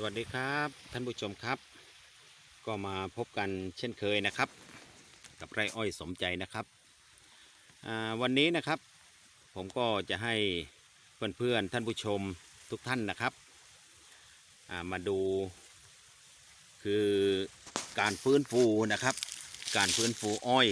สวัสดีครับท่านผู้ชมครับ ก็มาพบกันเช่นเคยนะครับ กับไร่อ้อยสมใจนะครับวันนี้นะครับ ผมก็จะให้เพื่อนๆท่านผู้ชมทุกท่านนะครับามาดู คือการฟื้นฟูนะครับ การฟื้นฟูอ้อย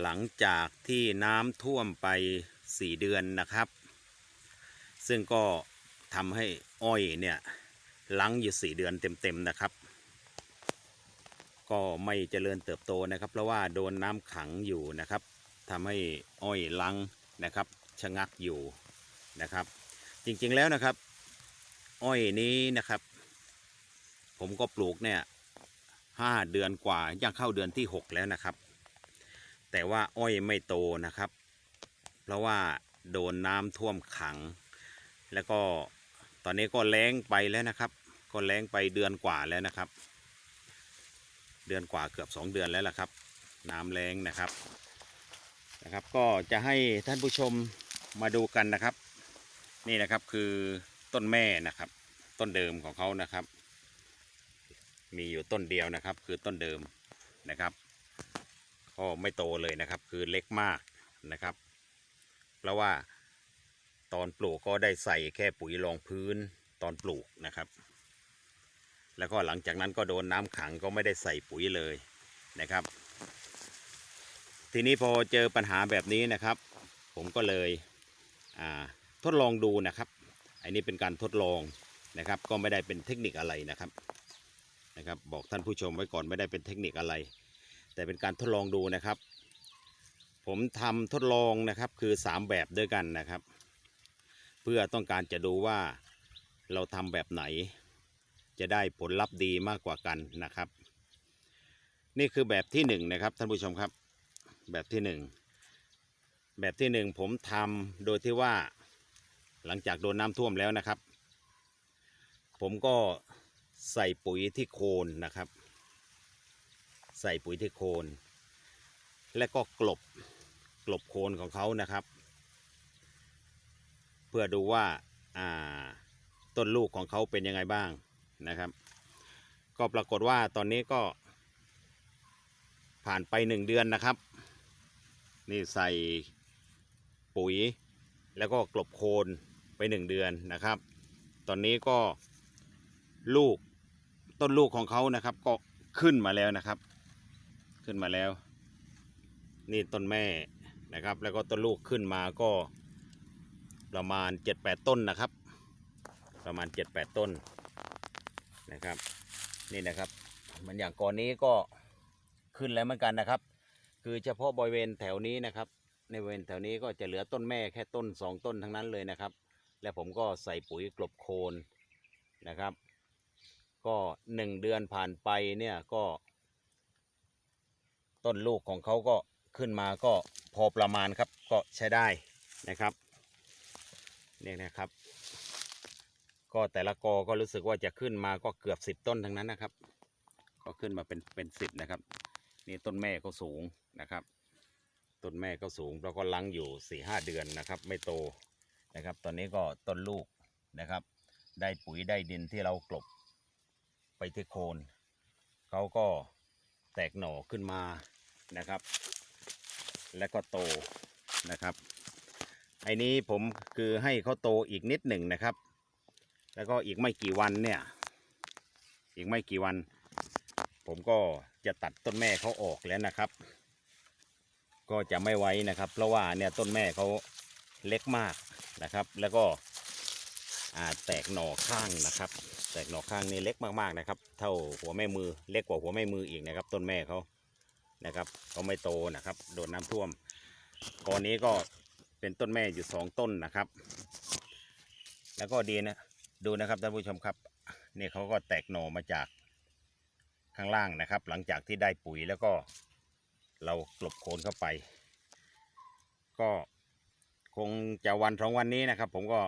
หลังจากที่น้ำท่วมไป 4 เดือนนะครับ ซึ่งก็ทำให้อ้อยเนี่ย ลังอยู่สี่เดือนเต็มๆนะครับ ก็ไม่เจริญเติบโตนะครับ เพราะว่าโดนน้ำขังอยู่นะครับทำให้อ้อยลังนะครับชะงักอยู่นะครับ จริงๆแล้วนะครับ อ้อยนี้นะครับ ผมก็ปลูกเนี่ยห้าเดือนกว่าย่างเข้าเดือนที่หกแล้วนะครับ แต่ว่าอ้อยไม่โตนะครับ เพราะว่าโดนน้ำท่วมขัง แล้วก็ ตอนนี้ก็แล้งไปแล้วนะครับ ก็แล้งไปเดือนกว่าแล้วนะครับ เดือนกว่าเกือบสองเดือนแล้วล่ะครับ น้ำแล้งนะครับนะครับ ก็จะให้ท่านผู้ชมมาดูกันนะครับ นี่นะครับคือต้นแม่นะครับ ต้นเดิมของเขานะครับ มีอยู่ต้นเดียวนะครับ คือต้นเดิมนะครับก็ไม่โตเลยนะครับ คือเล็กมากนะครับ เพราะว่า ตอนปลูกก็ได้ใส่แค่ปุ๋ยรองพื้นตอนปลูกนะครับ แล้วก็หลังจากนั้นก็โดนน้ำขังก็ไม่ได้ใส่ปุ๋ยเลยนะครับ ทีนี้พอเจอปัญหาแบบนี้นะครับ ผมก็เลยทดลองดูนะครับ อันนี้เป็นการทดลองนะครับ ก็ไม่ได้เป็นเทคนิคอะไรนะครับนะครับ บอกท่านผู้ชมไว้ก่อนไม่ได้เป็นเทคนิคอะไร แต่เป็นการทดลองดูนะครับ ผมทำทดลองนะครับคือ 3 แบบด้วยกันนะครับ เพื่อต้องการจะดูว่าเราทำแบบไหน จะได้ผลลัพธ์ดีมากกว่ากันนะครับ นี่คือแบบที่1นงนะครับท่านผู้ชมครับ แบบที่ 1 แบบที่ 1 ผมทำโดยที่ว่าหลังจากโดนน้ำท่วมแล้วนะครับ ผมก็ใส่ปุ๋ยที่โคนนะครับ ใส่ปุ๋ยที่โคน และก็กลบกลบโคนของเขานะครับ เพื่อดูว่าอ่าต้นลูกของเขาเป็นยังไงบ้างนะครับ ก็ปรากฏว่าตอนนี้ก็ ผ่านไปหนึ่งเดือนนะครับ นี่ใส่ปุ๋ย แล้วก็กลบโคนไปหนึ่งเดือนนะครับ ตอนนี้ก็ลูกต้นลูกของเขานะครับ ก็ขึ้นมาแล้วนะครับ ขึ้นมาแล้ว นี่ต้นแม่นะครับ แล้วก็ต้นลูกขึ้นมาก็ ประมาณ 7-8 ต้นนะครับ ประมาณ 7-8 ต้นนะครับ นี่นะครับ มันอย่างก่อนนี้ก็ขึ้นแล้วเหมือนกันนะครับ คือเฉพาะบริเวณแถวนี้นะครับ ในบริเวณแถวนี้ก็จะเหลือต้นแม่แค่ต้น 2 ต้นทั้งนั้นเลยนะครับ และผมก็ใส่ปุ๋ยกลบโคนนะครับ ก็ 1 เดือนผ่านไปเนี่ยก็ ต้นลูกของเขาก็ขึ้นมาก็พอประมาณครับก็ใช้ได้นะครับ นี่นะครับ ก็แต่ละกอก็รู้สึกว่าจะขึ้นมาก็เกือบสิบต้นทั้งนั้นนะครับ ก็ขึ้นมาเป็นเป็นสิบนะครับ นี่ต้นแม่ก็สูงนะครับต้นแม่ก็สูงแล้วก็ลังอยู่สี่ห้าเดือนนะครับ ไม่โตนะครับ ตอนนี้ก็ต้นลูกนะครับ ได้ปุ๋ยได้ดินที่เรากลบไปที่โคนเขาก็แตกหน่อขึ้นมานะครับ แล้วก็โตนะครับ ไอ้นี้ผมคือให้เขาโตอีกนิดหนึ่งนะครับ แล้วก็อีกไม่กี่วันเนี่ย อีกไม่กี่วัน ผมก็จะตัดต้นแม่เขาออกแล้วนะครับ ก็จะไม่ไว้นะครับ เพราะว่าเนี่ยต้นแม่เขาเล็กมากนะครับ แล้วก็แตกหน่อข้างนะครับ แตกหน่อข้างนี่เล็กมากๆนะครับ เท่าหัวแม่มือเล็กกว่าหัวแม่มืออีกนะครับ ต้นแม่เขานะครับเขาไม่โตนะครับ โดนน้ำท่วมกอนนี้ก็ เป็นต้นแม่อยู่สองต้นนะครับ แล้วก็ดีนะดูนะครับท่านผู้ชมครับนี่เขาก็แตกหน่อมาจากข้างล่างนะครับ หลังจากที่ได้ปุ๋ยแล้วก็เรากลบโคนเข้าไป ก็คงจะวันสองวันนี้นะครับ ผมก็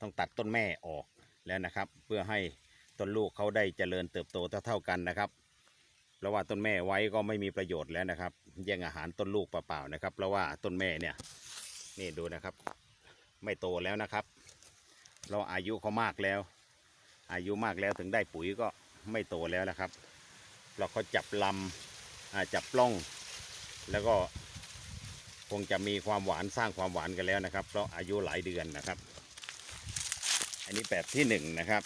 ต้องตัดต้นแม่ออกแล้วนะครับ เพื่อให้ต้นลูกเขาได้เจริญเติบโตเท่าๆกันนะครับเพราะว่าต้นแม่ไว้ก็ไม่มีประโยชน์แล้วนะครับ แย่งอาหารต้นลูกเปล่าๆนะครับ เพราะว่าต้นแม่เนี่ย นี่ดูนะครับ ไม่โตแล้วนะครับ เราอายุเขามากแล้ว อายุมากแล้วถึงได้ปุ๋ยก็ไม่โตแล้วนะครับ เราเขาจับลำจับปล้อง แล้วก็คงจะมีความหวานสร้างความหวานกันแล้วนะครับ เพราะอายุหลายเดือนนะครับ อันนี้แบบที่หนึ่งนะครับ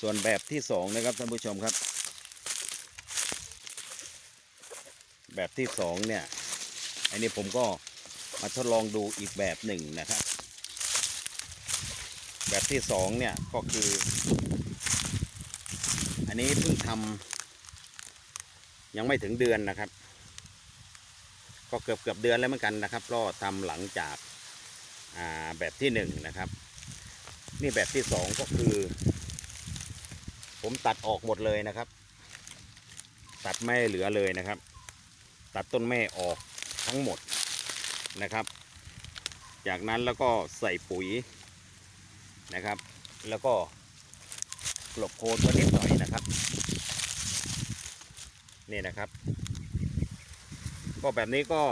ส่วนแบบที่สองนะครับท่านผู้ชมครับ แบบที่สองเนี่ยอันนี้ผมก็ มาทดลองดูอีกแบบหนึ่งนะครับ แบบที่สองเนี่ยก็คือ อันนี้เพิ่งทำยังไม่ถึงเดือนนะครับ ก็เกือบเกือบเดือนแล้วเหมือนกันนะครับ ก็ทำหลังจากาแบบที่หนึ่งนะครับ นี่แบบที่สองก็คือ ผมตัดออกหมดเลยนะครับ ตัดไม่เหลือเลยนะครับ ตัดต้นแม่ออกทั้งหมด นะครับ จากนั้นแล้วก็ใส่ปุ๋ยนะครับ แล้วก็กลบโคนตัวนิดหน่อยนะครับ นี่นะครับ ก็แบบนี้ก็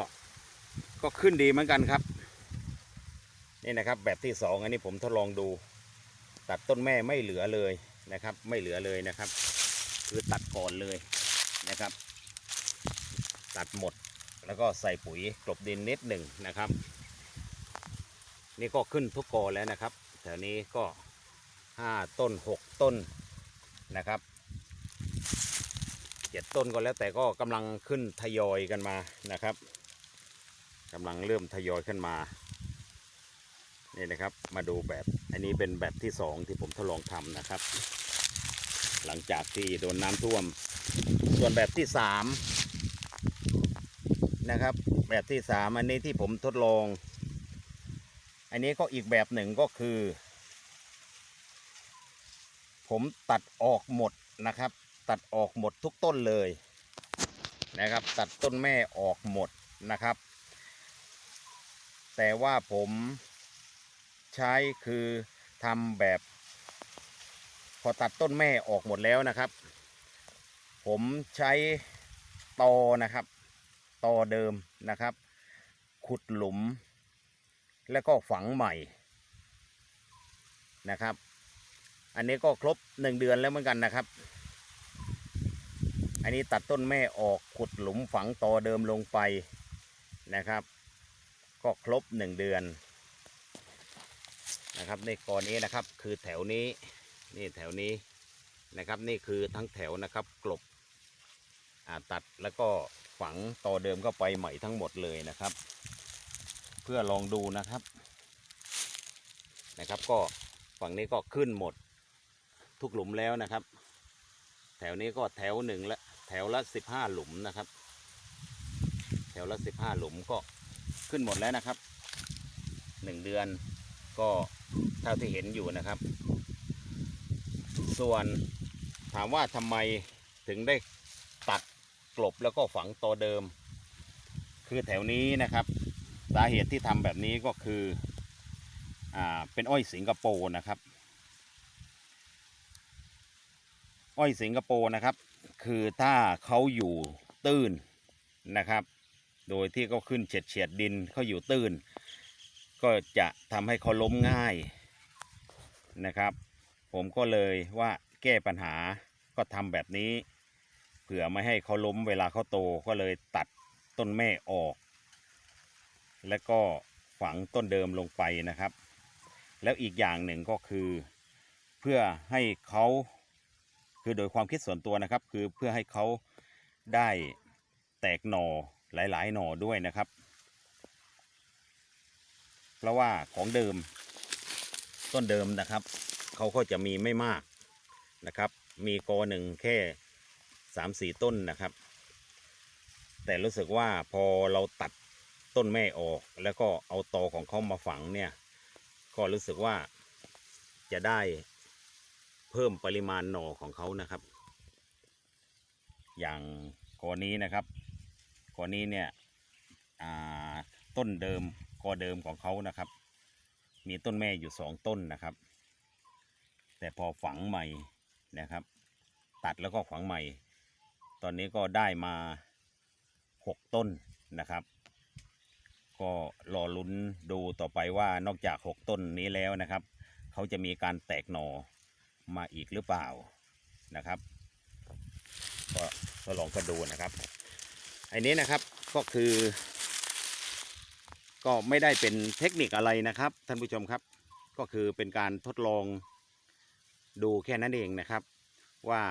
ก็ขึ้นดีเหมือนกันครับ นี่นะครับแบบที่สองอันนี้ผมทดลองดู ตัดต้นแม่ไม่เหลือเลยนะครับ ไม่เหลือเลยนะครับ คือตัดก่อนเลยนะครับ ตัดหมด แล้วก็ใส่ปุ๋ยกลบดินนิดหนึ่งนะครับ นี่ก็ขึ้นทุกกอแล้วนะครับ แถวนี้ก็ห้าต้นหกต้นนะครับเจ็ดต้นก็แล้วแต่ก็กำลังขึ้นทยอยกันมานะครับกำลังเริ่มทยอยขึ้นมานี่นะครับมาดูแบบอันนี้เป็นแบบที่สองที่ผมทดลองทำนะครับ หลังจากที่โดนน้ำท่วม ส่วนแบบที่สาม นะครับ แบบที่สามอันนี้ที่ผมทดลอง อันนี้ก็อีกแบบหนึ่งก็คือ ผมตัดออกหมดนะครับ ตัดออกหมดทุกต้นเลยนะครับ ตัดต้นแม่ออกหมดนะครับ แต่ว่าผมใช้คือทำแบบ พอตัดต้นแม่ออกหมดแล้วนะครับ ผมใช้ตอนะครับ ตอเดิมนะครับ ขุดหลุม แล้วก็ฝังใหม่นะครับ อันนี้ก็ครบหนึ่งเดือนแล้วเหมือนกันนะครับ อันนี้ตัดต้นแม่ออกขุดหลุมฝังตอเดิมลงไปนะครับ ก็ครบหนึ่งเดือนนะครับในกอนี้นะครับคือแถวนี้นี่แถวนี้นะครับนี่คือทั้งแถวนะครับกลบตัดแล้วก็ ฝังต่อเดิมก็ไปใหม่ทั้งหมดเลยนะครับ เพื่อลองดูนะครับ นะครับก็ฝั่งนี้ก็ขึ้นหมดทุกหลุมแล้วนะครับ แถวนี้ก็แถวหนึ่งละแถวละสิบห้าหลุมนะครับ แถวละสิบห้าหลุมก็ขึ้นหมดแล้วนะครับหนึ่งเดือนก็เท่าที่เห็นอยู่นะครับ ส่วนถามว่าทำไมถึงได้ตัด กลบแล้วก็ฝังตัวเดิม คือแถวนี้นะครับสาเหตุที่ทำแบบนี้ก็คืออ่าเป็นอ้อยสิงคโปร์นะครับ อ้อยสิงคโปร์นะครับ คือถ้าเขาอยู่ตื้นนะครับ โดยที่เขาขึ้นเฉียดเฉียดดินเขาอยู่ตื้น ก็จะทำให้เขาล้มง่ายนะครับ ผมก็เลยว่าแก้ปัญหาก็ทำแบบนี้ เผื่อไม่ให้เขาล้มเวลาเขาโตก็เลยตัดต้นแม่ออก แล้วก็ฝังต้นเดิมลงไปนะครับ แล้วอีกอย่างหนึ่งก็คือ เพื่อให้เขาคือโดยความคิดส่วนตัวนะครับ คือเพื่อให้เขาได้แตกหน่อหลาย ๆ หน่อด้วยนะครับ เพราะว่าของเดิมต้นเดิมนะครับ เขาก็จะมีไม่มากนะครับ มีกอหนึ่งแค่ สามสี่ต้นนะครับ แต่รู้สึกว่าพอเราตัดต้นแม่ออก แล้วก็เอาตอของเขามาฝังเนี่ย ก็รู้สึกว่าจะได้เพิ่มปริมาณหน่อของเขานะครับ อย่างกอนี้นะครับกอนี้เนี่ยต้นเดิมกอเดิมของเขานะครับ มีต้นแม่อยู่สองต้นนะครับ แต่พอฝังใหม่นะครับ ตัดแล้วก็ฝังใหม่ ตอนนี้ก็ได้มาหกต้นนะครับ ก็รอลุ้นดูต่อไปว่านอกจากหกต้นนี้แล้วนะครับ เขาจะมีการแตกหน่อมาอีกหรือเปล่านะครับ ก็ทดลองกันดูนะครับอันนี้นะครับก็คือ ก็ไม่ได้เป็นเทคนิคอะไรนะครับ ท่านผู้ชมครับ ก็คือเป็นการทดลองดูแค่นั้นเองนะครับ ว่า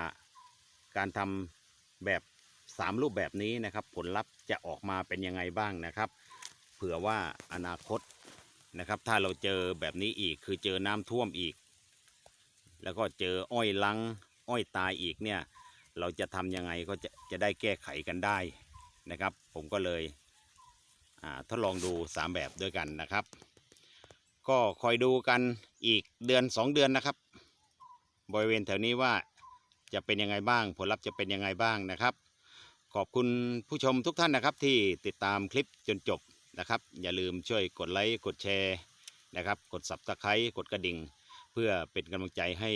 การทำ แบบ3รูปแบบนี้นะครับ ผลลัพธ์จะออกมาเป็นยังไงบ้างนะครับ เผื่อว่าอนาคตนะครับ ถ้าเราเจอแบบนี้อีกคือเจอน้ำท่วมอีก แล้วก็เจออ้อยลังอ้อยตายอีกเนี่ย เราจะทำยังไงก็จะจะได้แก้ไขกันได้นะครับ ผมก็เลยทดลองดู 3 แบบด้วยกันนะครับ ก็คอยดูกันอีกเดือน 2 เดือนนะครับ บริเวณแถวนี้ว่า จะเป็นยังไงบ้าง ผลลัพธ์จะเป็นยังไงบ้างนะครับ ขอบคุณผู้ชมทุกท่านนะครับที่ติดตามคลิปจนจบนะครับ อย่าลืมช่วยกดไลค์กดแชร์นะครับ กดสับตะไคร้กดกระดิ่ง เพื่อเป็นกำลังใจให้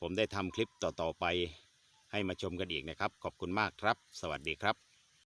ผมได้ทำคลิปต่อๆไป ให้มาชมกันอีกนะครับ ขอบคุณมากครับ สวัสดีครับ